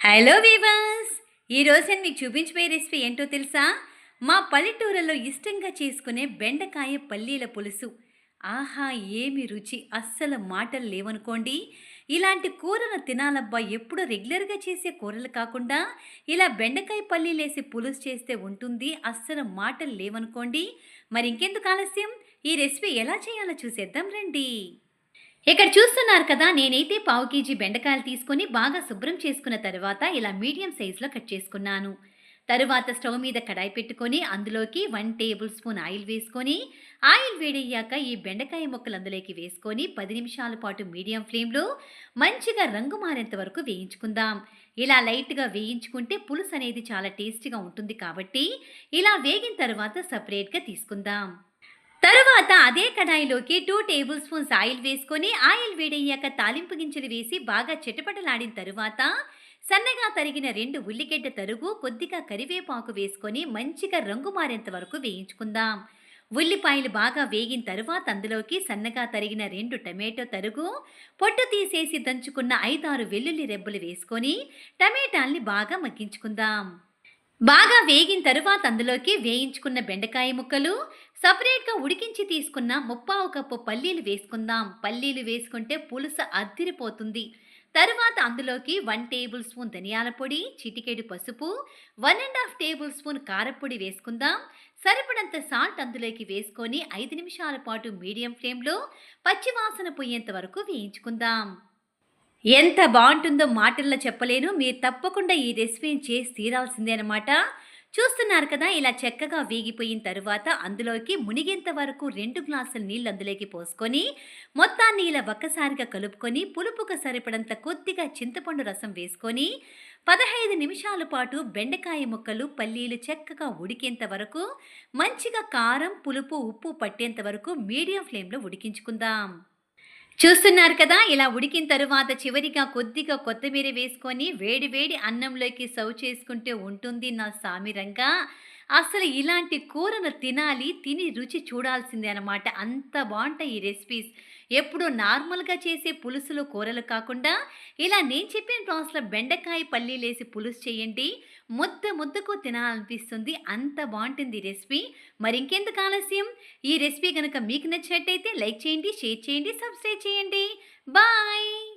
Hello weavers ఈరోజు నేను మీకు చూపించబోయే రెసిపీ ఏంటో తెలుసా? మా పల్లెటూరులో ఇష్టంగా చేసుకునే బెండకాయ పల్లీల పులుసు. ఆహా ఏమి రుచి. అస్సలు మాటలు లేవనుకోండి. ఇలాంటి కూరలు తినాలబ్బా. ఎప్పుడు రెగ్యులర్గా చేసే కూరలు కాకుండా ఇలా బెండకాయ పల్లీలేసి పులుసు చేస్తే ఉంటుంది. అస్సలు మాటలు లేవనుకోండి. మరి ఇంకెందుకు ఆలస్యం? ఈ రెసిపీ ఎలా చేయాలో చూసేద్దాం రండి. ఇక్కడ చూస్తున్నారు కదా నేనైతే పావు కేజీ బెండకాయలు తీసుకొని బాగా శుభ్రం చేసుకున్న తర్వాత ఇలా మీడియం సైజులో కట్ చేసుకున్నాను. తరువాత స్టవ్ మీద కడాయి పెట్టుకొని అందులోకి వన్ టేబుల్ స్పూన్ ఆయిల్ వేసుకొని ఆయిల్ వేడయ్యాక ఈ బెండకాయ ముక్కలు అందులోకి వేసుకొని పది నిమిషాల పాటు మీడియం ఫ్లేమ్లో మంచిగా రంగు మారేంత వరకు వేయించుకుందాం. ఇలా లైట్గా వేయించుకుంటే పులుసు అనేది చాలా టేస్టీగా ఉంటుంది కాబట్టి ఇలా వేగిన తర్వాత సపరేట్గా తీసుకుందాం. తరువాత అదే కడాయిలోకి టూ టేబుల్ స్పూన్స్ ఆయిల్ వేసుకొని ఆయిల్ వేడయ్యాక తాలింపు గింజలు వేసి బాగా చిటపటలాడిన తరువాత సన్నగా తరిగిన రెండు ఉల్లిగడ్డ తరుగు కొద్దిగా కరివేపాకు వేసుకొని మంచిగా రంగు మారేంత వరకు వేయించుకుందాం. ఉల్లిపాయలు బాగా వేగిన తరువాత అందులోకి సన్నగా తరిగిన రెండు టమాటో తరుగు పొట్టు తీసేసి దంచుకున్న ఐదారు వెల్లుల్లి రెబ్బలు వేసుకొని టమాటాల్ని బాగా మగ్గించుకుందాం. బాగా వేగిన తరువాత అందులోకి వేయించుకున్న బెండకాయ ముక్కలు సపరేట్గా ఉడికించి తీసుకున్న ముప్పావు కప్పు పల్లీలు వేసుకుందాం. పల్లీలు వేసుకుంటే పులుసు అద్దిరిపోతుంది. తరువాత అందులోకి వన్ టేబుల్ స్పూన్ ధనియాల పొడి చిటికెడు పసుపు one and half table spoon కారపొడి వేసుకుందాం. సరిపడంత సాల్ట్ అందులోకి వేసుకొని ఐదు నిమిషాల పాటు మీడియం ఫ్లేమ్లో పచ్చివాసన పోయేంత వరకు వేయించుకుందాం. ఎంత బాగుంటుందో మాటల్లో చెప్పలేను. మీరు తప్పకుండా ఈ రెసిపీని చేసి తీరాల్సిందే అనమాట చూస్తున్నారు కదా ఇలా చక్కగా వేగిపోయిన తరువాత అందులోకి మునిగేంత వరకు రెండు గ్లాసుల నీళ్ళు అందులోకి పోసుకొని మొత్తాన్ని ఇలా ఒక్కసారిగా కలుపుకొని పులుపుకు సరిపడంత కొద్దిగా చింతపండు రసం వేసుకొని పదహైదు నిమిషాల పాటు బెండకాయ ముక్కలు పల్లీలు చక్కగా ఉడికేంత వరకు మంచిగా కారం పులుపు ఉప్పు పట్టేంత వరకు మీడియం ఫ్లేమ్లో ఉడికించుకుందాం. చూస్తున్నారు కదా ఇలా ఉడికిన తరువాత చివరిగా కొద్దిగా కొత్తిమీర వేసుకొని వేడి వేడి అన్నంలోకి సర్వ్ చేసుకుంటే ఉంటుంది నా సామిరంగా అసలు ఇలాంటి కూరను తినాలి తిని రుచి చూడాల్సిందే అనమాట అంత బాగుంటాయి ఈ రెసిపీస్ ఎప్పుడు నార్మల్గా చేసే పులుసులు కూరలు కాకుండా ఇలా నేను చెప్పిన ప్రాసెస్లో బెండకాయ పల్లీలేసి పులుసు చేయండి. ముద్ద ముద్దకు తినాలనిపిస్తుంది. అంత బాగుంటుంది ఈ రెసిపీ మరి ఇంకెందుకు ఆలస్యం? ఈ రెసిపీ కనుక మీకు నచ్చినట్టయితే లైక్ చేయండి షేర్ చేయండి సబ్స్క్రైబ్ చేయండి. బాయ్!